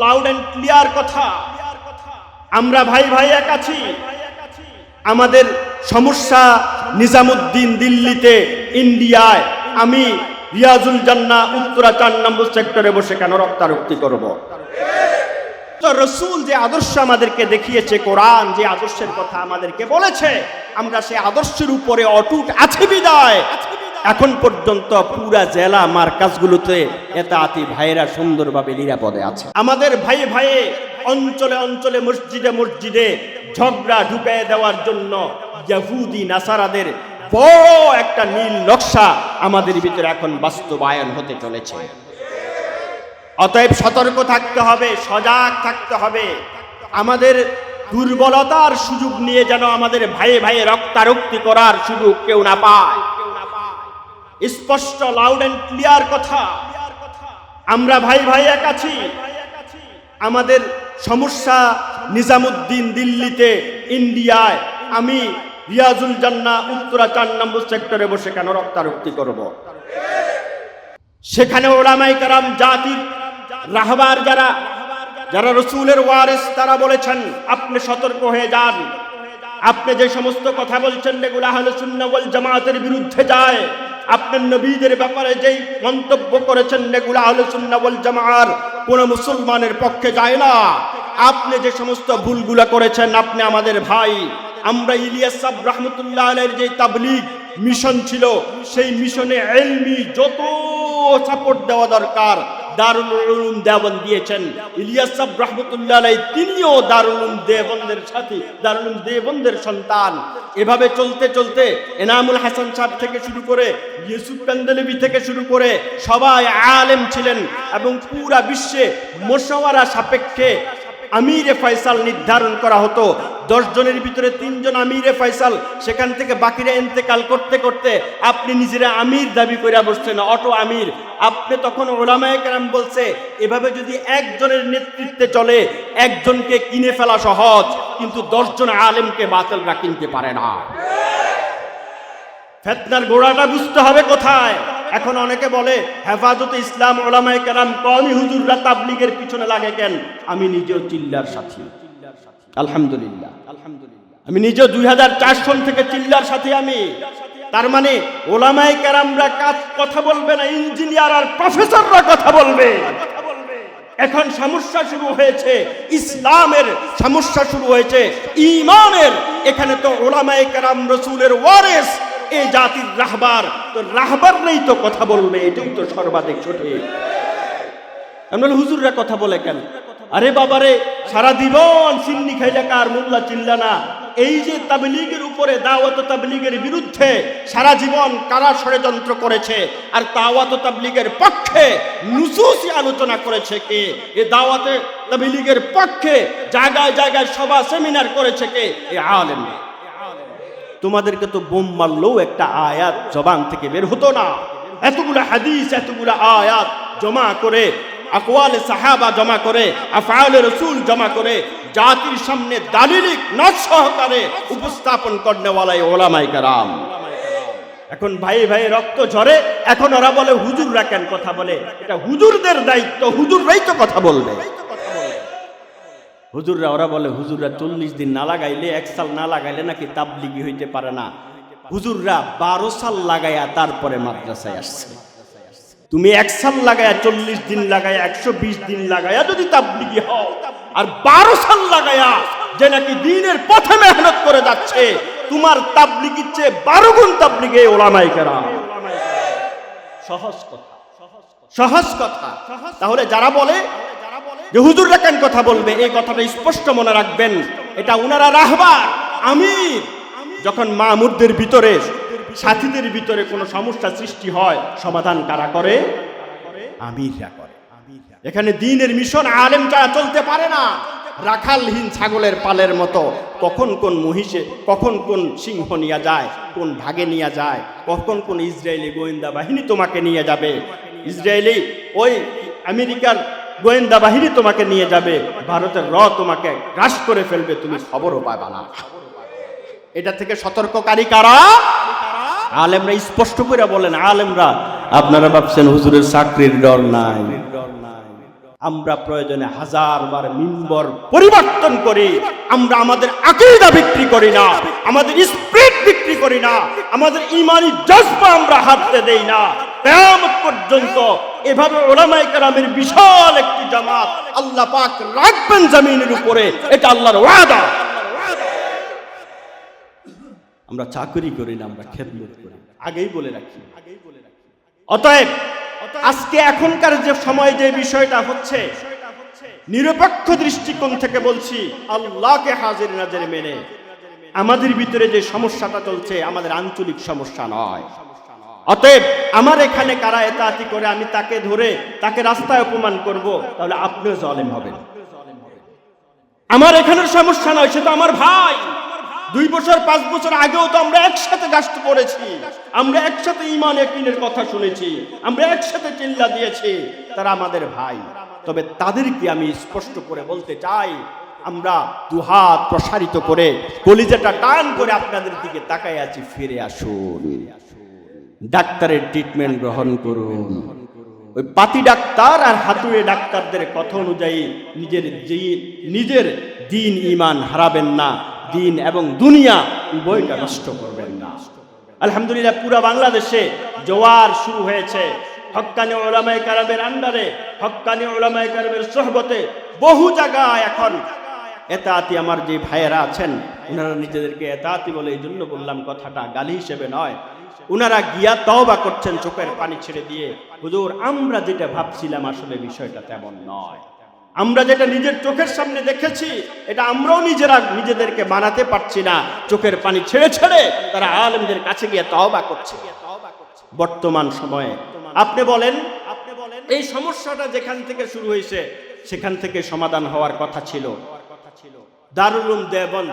Loud and clear কথা। আমরা ভাই ভাই এক আছি। আমাদের সমস্যা নিজামুদ্দিন দিল্লিতে, ইন্ডিয়ায়। আমি রিয়াজুল জান্না উত্তরা চার নম্বর সেক্টরে বসে কেন রক্তারক্তি করব? রসুল যে আদর্শ আমাদেরকে দেখিয়েছে, কোরআন যে আদর্শের কথা আমাদেরকে বলেছে, আমরা সেই আদর্শের উপরে অটুট আছে বিদায়। এখন পর্যন্ত পুরা জেলা মার্কাজগুলোতে এতাতি ভাইয়েরা সুন্দরভাবে নিরাপদে আছে। আমাদের ভাই ভাইয়ে অঞ্চলে অঞ্চলে, মসজিদে মসজিদে ঝগড়া ঢুকায় দেওয়ার জন্য ইয়াহুদি, নাসারাদের বড় একটা নীল নকশা আমাদের ভিতরে এখন বাস্তবায়ন হতে চলেছে। অতএব সতর্ক থাকতে হবে, সজাগ থাকতে হবে। আমাদের দুর্বলতার সুযোগ নিয়ে যেন আমাদের ভাইয়ে ভাইয়ে রক্তারক্তি করার সুযোগ কেউ না পায়। স্পষ্ট লাউড অ্যান্ড ক্লিয়ার কথা। আমরা ভাই ভাই এক আছি। আমাদের সমস্যা নিজামুদ্দিন দিল্লিতে, ইন্ডিয়ায়। আমি রিয়াজুল জান্না, উত্তরা চার নম্বর সেক্টরে বসে কেন রক্তারক্তি করব? সেখানে ওলামাই কারাম জাতির রাহবার যারা যারা রসুলের ওয়ারেস, তারা বলেছেন, আপনি সতর্ক হয়ে যান। আপনি যে সমস্ত কথা বলছেন, এগুলো আহলে সুন্নাহ ওয়াল জামাতের বিরুদ্ধে যায়। আপনার নবীদের ব্যাপারে যেই মন্তব্য করেছেন এগুলো আহলে সুন্নাবল জামার কোন মুসলমানের পক্ষে যায় না। আপনি যে সমস্ত ভুলগুলো করেছেন, আপনি আমাদের ভাই। আমরা ইলিয়াস সাব রহমতুল্লাহ আলের যে তাবলিগ মিশন ছিল, সেই মিশনে এলমি যত সাপোর্ট দেওয়া দরকার দারুল উলুম দেওবন দিয়েছেন। ইলিয়াস সাব রহমতুল্লাহ তিনিও দারুল উলুম দেবন্দের সাথী, দারুল উলুম সন্তান। এভাবে চলতে চলতে এনামুল হাসান সাহেব থেকে শুরু করে, ইউসুফ কান্দলবি থেকে শুরু করে সবাই আলেম ছিলেন এবং পুরা বিশ্বে মোশাওয়ারা সাপেক্ষে আমিরে ফয়সাল নির্ধারণ করা হতো। জনের ভিতরে তিনজন আমিরে ফয়সাল, সেখান থেকে বাকিরা ইন্তেকাল করতে করতে আপনি নিজেরা আমির দাবি করে বসছেন, অটো আমির। আপনি তখন ওলামায় কেরাম বলছে, এভাবে যদি একজনের নেতৃত্বে চলে, একজনকে কিনে ফেলা সহজ, কিন্তু দশজন আলেমকে বাতিলরা কিনতে পারে না। ফেতনার গোড়াটা বুঝতে হবে কোথায়? এখন অনেকে বলে, হেফাজতে ইসলাম ওলামায় কেরাম কমই হুজুররা তাবলিগের পিছনে লাগে কেন? আমি নিজেও চিল্লার সাথী। আলহামদুলিল্লাহ। আমি নিজেও দুই সন থেকে চিল্লার সাথে আমি, তার মানে ওলামাই কেরামরা কাজ কথা বলবে না, ইঞ্জিনিয়ার আর প্রফেসররা কথা বলবে। এখন সমস্যা শুরু হয়েছে, ইসলামের সমস্যা শুরু হয়েছে, ইমানের। এখানে তো ওলামাই কেরাম রসুলের ওয়ারেস এই জাতির রাহবার। তো রাহবার নেই তো কথা বলবে, এটাই তো সর্বাধিক সঠিক। আমরা হুজুররা কথা বলে কেন? আরে বাবারে, সারা জীবন সিন্নি খাইলে কার মোল্লা চিল্লা না? এই যে তাবলিগের উপরে, দাওয়াত তাবলিগের বিরুদ্ধে সারা জীবন কারা ষড়যন্ত্র করেছে, আর দাওয়াত তাবলিগের পক্ষে নুসুসি আলোচনা করেছে কে? এ দাওয়াতে তাবলিগের পক্ষে জায়গায় জায়গায় সভা, সেমিনার করেছে কে? এ আলেম তোমাদেরকে তো বোম মারলেও একটা আয়াত জবান থেকে বের হতো না। এতগুলো হাদিস, এতগুলো আয়াত জমা করে আকওয়ালে সাহাবা জমা করে, আফআলে রসুল জমা করে, জাতির সামনে দালিলিক নট সহকারে উপস্থাপন করনেওয়ালাই ওলামাই কারাম। এখন ভাই ভাই রক্ত ঝরে, এখন ওরা বলে, হুজুররা কেন কথা বলে? এটা হুজুরদের দায়িত্ব, হুজুররাই তো কথা বলবে। হুজুররা, ওরা বলে, হুজুররা চল্লিশ দিন না লাগাইলে, এক সাল না লাগাইলে নাকি তাবলিগি হইতে পারে না। হুজুররা বারো সাল লাগাইয়া তারপরে মাদ্রাসায় আসছে। তুমি এক সাল লাগায়া চল্লিশ দিন লাগায়া, একশো বিশ দিন লাগায়া যদি তাবলিগি হও, আর বারো সাল লাগায়া যে নাকি দিনের পথে মেহনত করে যাচ্ছে, তোমার তাবলিগির চেয়ে বারো গুণ তাবলিগে ওলামাই কেরা সহজ কথা। সহজ কথা। তাহলে যারা বলে যে হুজুররা কেন কথা বলবে, এই কথাটা স্পষ্ট মনে রাখবেন। এটা উনারা রাহবার, আমির। যখন মা মামুরদের ভিতরে সাথীদের ভিতরে কোনো সমস্যা সৃষ্টি হয় সমাধান কারা করে? আমিররা করে। এখানে দিনের মিশন আলেম ছাড়া চলতে পারে না। রাখালহীন ছাগলের পালের মতো কখন কোন মহিষে কখন কোন সিংহ নিয়ে যায় কোন ভাগে নিয়ে যায় কখন কোন ইসরায়েলি গোয়েন্দা বাহিনী তোমাকে নিয়ে যাবে। ইসরায়েলি ওই আমেরিকার গোয়েন্দা বাহিনী তোমাকে নিয়ে যাবে। ভারতের র তোমাকে গ্রাস করে ফেলবে তুমি খবরও পাবা না। এটা থেকে সতর্ককারী কারা? আলেমরা স্পষ্ট করে বলেন, আলেমরা, আপনারা ভাবছেন হুজুরের চাকরির ডর নাই। আমরা প্রয়োজনে হাজার বার মিম্বর পরিবর্তন করি, আমরা আমাদের আকিদা বিক্রি করি না, আমাদের স্পিরিট বিক্রি করি না, আমাদের ইমানি জজবা আমরা হারতে দেই না। কিয়ামত পর্যন্ত এভাবে ওলামাই কারামের বিশাল একটি জামাত আল্লাহ পাক রাখবেন জমিনের উপরে, এটা আল্লাহর ওয়াদা। আমরা চাকরি করি না আমরা খেদমত করি। আগেই বলে রাখি। অতএব আজকে এখনকার যে সময় যে বিষয়টা হচ্ছে নিরপেক্ষ দৃষ্টিকোণ থেকে বলছি আল্লাহকে হাজির নাজের মেনে। আমাদের ভিতরে যে সমস্যাটা চলছে আমাদের আঞ্চলিক সমস্যা নয়। অতএব আমার এখানে কারা এতাতি করে আমি তাকে ধরে তাকে রাস্তায় অপমান করব তাহলে আপনিও জলেম হবেন। আমার এখানের সমস্যা নয় সে তো আমার ভাই। দুই বছর, পাঁচ বছর আগেও তো আমরা একসাথে গাছ করেছি আমরা একসাথে ইমান একিনের কথা শুনেছি। আমরা একসাথে চিল্লা দিয়েছি। তারা আমাদের ভাই। তবে তাদেরকে আমি স্পষ্ট করে বলতে চাই, আমরা দুহাত প্রসারিত করে, কলিজাটা টান করে আপনাদের দিকে তাকাই আছি, ফিরে আসুন। ডাক্তারের ট্রিটমেন্ট গ্রহণ করুন। ওই পাতি ডাক্তার আর হাতুড়ে ডাক্তারদের কথা অনুযায়ী নিজের নিজের দিন ইমান হারাবেন না। দিন এবং দুনিয়া উভয়টা নষ্ট করবেন না। আলহামদুলিল্লাহ পুরা বাংলাদেশে জোয়ার শুরু হয়েছে। হক্কানি ওলামাই কারামের আন্ডারে হক্কানি ওলামাই কারামের সোহবতে বহু জায়গায় এখন এতাতি আমার যে ভাইয়েরা আছেন ওনারা নিজেদেরকে এতাতি বলে এই জন্য বললাম কথাটা গালি হিসেবে নয়। ওনারা গিয়া তওবা করছেন চোখের পানি ছেড়ে দিয়ে। হুজুর আমরা যেটা ভাবছিলাম আসলে বিষয়টা তেমন নয়। আমরা যেটা নিজের চোখের সামনে দেখেছি, এটা আমরাও নিজেরা নিজেদেরকে বানাতে পারছি না। চোখের পানি ছেড়ে ছেড়ে তারা আলেমদের কাছে গিয়ে তওবা করছে। বর্তমান সময়ে, আপনি বলেন আপনি বলেন এই সমস্যাটা যেখান থেকে শুরু হয়েছে, সেখান থেকে সমাধান হওয়ার কথা ছিল। দারুলুম দেওবন্দ,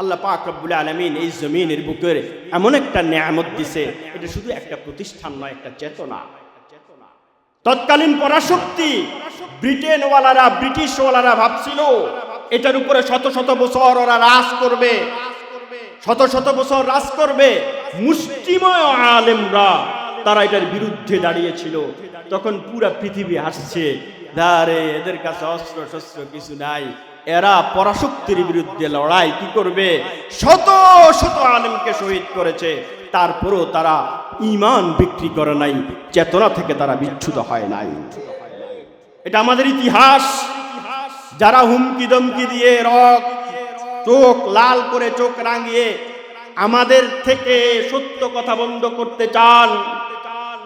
আল্লাহ পাক রব্বুল আলামিন এই জমিনের বুকের এমন একটা নিয়ামত দিছে, এটা শুধু একটা প্রতিষ্ঠান নয়, একটা চেতনা। তৎকালীন পরাশক্তি ব্রিটেনওয়ালারা, ব্রিটিশওয়ালারা ভাবছিল, এটার উপরে শত শত বছর ওরা রাজ করবে। শত শত বছর রাজ করবে। মুষ্টিময় আলেমরা, তারা এটার বিরুদ্ধে দাঁড়িয়েছিল। তখন পুরা পৃথিবী হাসছে দারে এদের কাছে অস্ত্র শস্ত্র কিছু নাই। এরা পরাশক্তির বিরুদ্ধে লড়াই কি করবে? শত শত আলেমকে শহীদ করেছে। তারপরও তারা ইমান বিক্রি করে নাই, চেতনা থেকে তারা বিচ্ছুত হয় নাই। এটা আমাদের ইতিহাস। যারা হুমকি দমকি দিয়ে রক, চোখ লাল করে চোখ রাঙিয়ে আমাদের থেকে সত্য কথা বন্ধ করতে চান,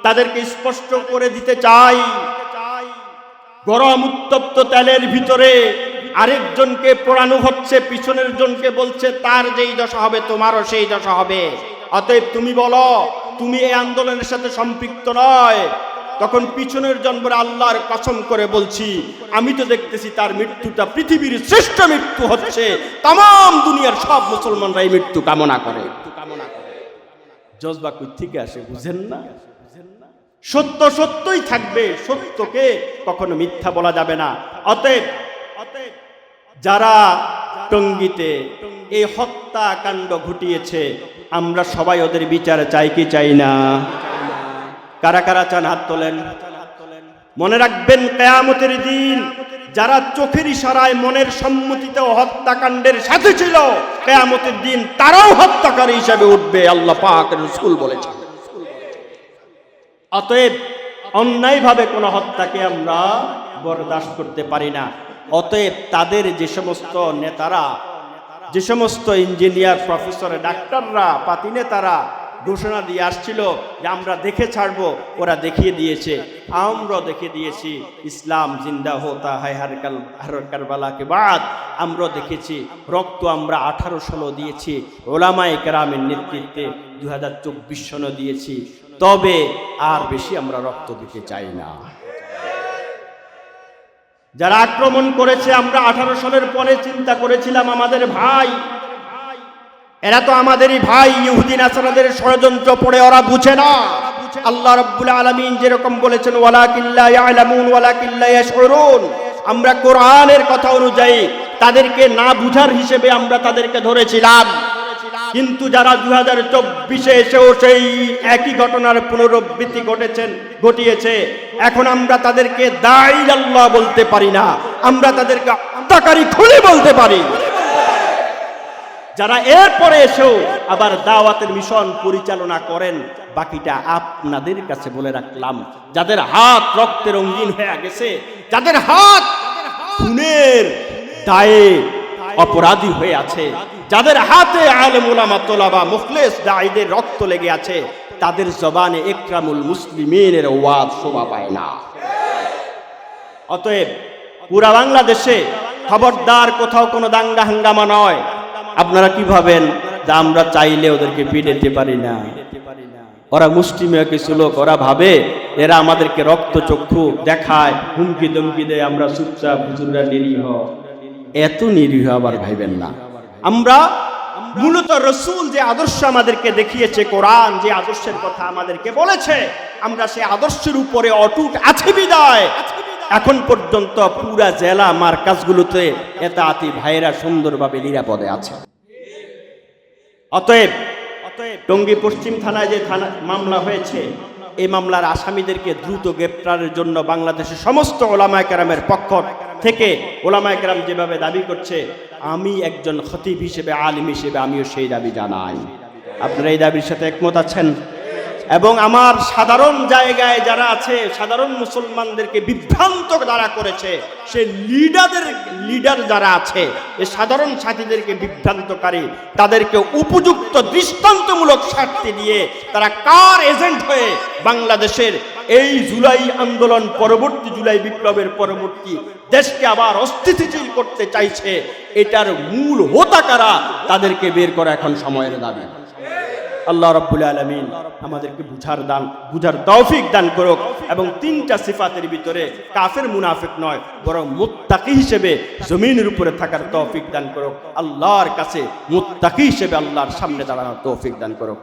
তাদেরকে স্পষ্ট করে দিতে চাই। গরম উত্তপ্ত তেলের ভিতরে আরেকজনকে পোড়ানো হচ্ছে, পিছনের জনকে বলছে, তার যেই দশা হবে, তোমারও সেই দশা হবে। অতএব তুমি বলো, তুমি এই আন্দোলনের সাথে সম্পৃক্ত নয়। তখন পিছনের জন্মের আল্লাহর কসম করে বলছি, আমি তো দেখতেছি তার মৃত্যুটা পৃথিবীর শ্রেষ্ঠ মৃত্যু হচ্ছে তাম দুনিয়ার সব মুসলমানরা এই মৃত্যু কামনা করে। জজবা থেকে আসে বুঝেন না? সত্য সত্যই থাকবে, সত্যকে কখনো মিথ্যা বলা যাবে না। অতএব অতএব যারা টঙ্গিতে এই হত্যাকাণ্ড ঘটিয়েছে, আমরা সবাই ওদের বিচার চাই কি চাই না? কারা কারা চান হাত তোলেন? মনে রাখবেন কেয়ামতের দিন যারা চোখের ইশারায় মনের সম্মতিতে হত্যাকাণ্ডের সাথে ছিল, কেয়ামতের দিন তারাও হত্যাকারী হিসাবে উঠবে, আল্লাহ পাক রসুল বলেছেন। অতএব অন্যায়ভাবে কোনো হত্যাকে আমরা বরদাস্ত করতে পারি না। অতএব তাদের যে সমস্ত নেতারা, যে সমস্ত ইঞ্জিনিয়ার, প্রফেসর, ডাক্তাররা, পাতি নেতারা ঘোষণা দিয়ে আসছিল যে আমরা দেখে ছাড়বো, ওরা দেখিয়ে দিয়েছে। আমরা দেখে দিয়েছি, ইসলাম জিন্দা হোতা হায় হারকাল হার কারবালাকে বাদ। আমরা দেখেছি, রক্ত আমরা আঠারো সালও দিয়েছি, ওলামায় কেরামের নেতৃত্বে দু হাজার চব্বিশ সনও দিয়েছি। তবে আর বেশি আমরা রক্ত দিতে চাই না। যারা আক্রমণ করেছে, আমরা আঠারো সালের পরে চিন্তা করেছিলাম, আমাদের ভাই এরা তো আমাদেরই ভাই ইহুদিন আসানাদের ষড়যন্ত্র পড়ে, ওরা বুঝে না। আল্লাহ রব্বুল আলমিন যেরকম বলেছেন ওয়ালা কিল্লা ইয়ালামুন ওয়ালা কিল্লা আমরা কোরআনের কথা অনুযায়ী তাদেরকে না বুঝার হিসেবে আমরা তাদেরকে ধরেছিলাম। কিন্তু যারা দু হাজার চব্বিশে এসেও সেই একই ঘটনার পুনরাবৃত্তি ঘটেছেন, ঘটিয়েছে, এখন আমরা তাদেরকে দায়ী আল্লাহ বলতে পারি না। আমরা তাদেরকে হত্যাকারী খুলে বলতে পারি। যারা এরপরে এসেও আবার দাওয়াতের মিশন পরিচালনা করেন, বাকিটা আপনাদের কাছে বলে রাখলাম। যাদের হাত রক্তে রঙিন হয়ে গেছে, যাদের হাত খুনের দায়ে অপরাধী হয়ে আছে, যাদের হাতে আলেম ওলামা তোলাবা মুখলেস দায়ীদের রক্ত লেগে আছে, তাদের জবানে একরামুল মুসলিমের ওয়াজ শোভা পায় না। অতএব পুরা বাংলাদেশে খবরদার কোথাও কোনো দাঙ্গা হাঙ্গামা নয়। আপনারা কি ভাবেন যে আমরা চাইলে ওদেরকে পিড়েতে পারি না? ওরা মুষ্টিমেয় কিছু লোক, ওরা ভাবে এরা আমাদেরকে রক্ত চক্ষু দেখায়, হুমকি দমকি দেয়, আমরা চুপচাপ হুজুররা নিরীহ। এত নিরীহ আবার ভাইবেন না। আমরা মূলত রসুল যে আদর্শ আমাদেরকে দেখিয়েছে, কোরআন যে আদর্শের কথা আমাদেরকে বলেছে, আমরা সেই আদর্শের উপরে অটুট আছে বিদায়। এখন পর্যন্ত পুরা জেলা মার্কাজগুলোতে এটা আতি ভাইরা সুন্দরভাবে নিরাপদে আছে। অতএব অতএব টঙ্গী পশ্চিম থানায় যে থানা মামলা হয়েছে, এই মামলার আসামিদেরকে দ্রুত গ্রেপ্তারের জন্য বাংলাদেশের সমস্ত ওলামায় কেরামের পক্ষ থেকে, ওলামায় কেরাম যেভাবে দাবি করছে, আমি একজন খতিব হিসেবে, আলিম হিসেবে আমিও সেই দাবি জানাই। আপনারা এই দাবির সাথে একমত আছেন? এবং আমার সাধারণ জায়গায় যারা আছে, সাধারণ মুসলমানদেরকে বিভ্রান্ত যারা করেছে, সে লিডারদের, লিডার যারা আছে এই সাধারণ সাথীদেরকে বিভ্রান্তকারী, তাদেরকে উপযুক্ত দৃষ্টান্তমূলক শাস্তি দিয়ে তারা কার এজেন্ট হয়ে বাংলাদেশের এই জুলাই আন্দোলন, পরবর্তী জুলাই বিপ্লবের পরবর্তী দেশকে আবার অস্থিতিশীল করতে চাইছে, এটার মূল হোতা কারা তাদেরকে বের করা এখন সময়ের দাবি। আল্লাহ রব্বুল আলমিন আমাদেরকে বুঝার দান, বুঝার তৌফিক দান করুক এবং তিনটা সিফাতের ভিতরে কাফের মুনাফিক নয়, বরং মুত্তাকি হিসেবে জমিনের উপরে থাকার তৌফিক দান করুক। আল্লাহর কাছে মুত্তাকি হিসেবে আল্লাহর সামনে দাঁড়ানোর তৌফিক দান করুক।